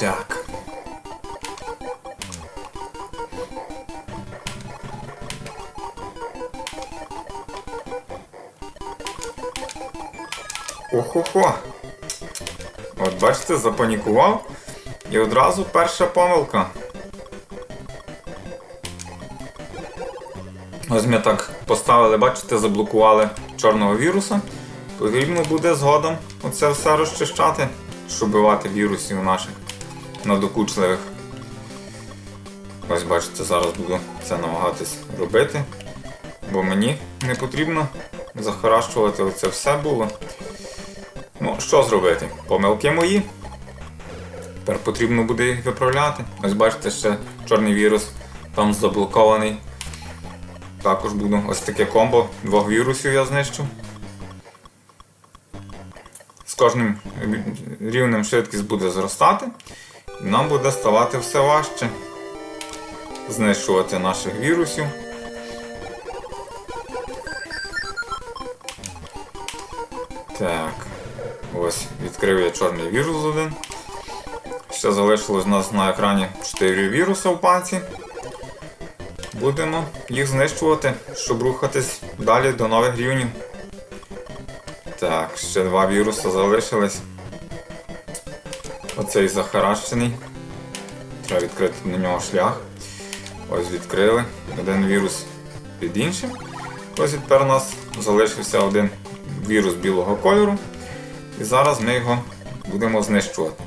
Так. Охо-хо. От бачите, запанікував. І одразу перша помилка. Ось ми так поставили, бачите, заблокували чорного віруса. Потрібно буде згодом оце все розчищати, щоб вбивати вірусів наших надокучливих. Ось бачите, зараз буду це намагатись робити, бо мені не потрібно захаращувати оце все було. Ну, що зробити? Помилки мої. Тепер потрібно буде їх виправляти. Ось бачите, ще чорний вірус там заблокований. Також буду ось таке комбо двох вірусів я знищу. З кожним рівнем швидкість буде зростати, нам буде ставати все важче знищувати наших вірусів. Так, ось відкрив я чорний вірус один. Ще залишилось у нас на екрані 4 віруси в панці. Будемо їх знищувати, щоб рухатись далі до нових рівнів. Так, ще два віруси залишились. Оцей захаращений. Треба відкрити на нього шлях. Ось відкрили. Один вірус під іншим. Ось тепер у нас залишився один вірус білого кольору. І зараз ми його будемо знищувати.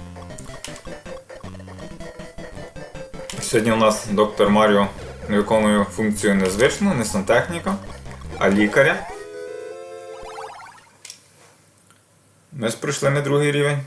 Сьогодні у нас доктор Маріо виконує функцію незвичну, не сантехніка, а лікаря. Ми ж пройшли ми другий рівень.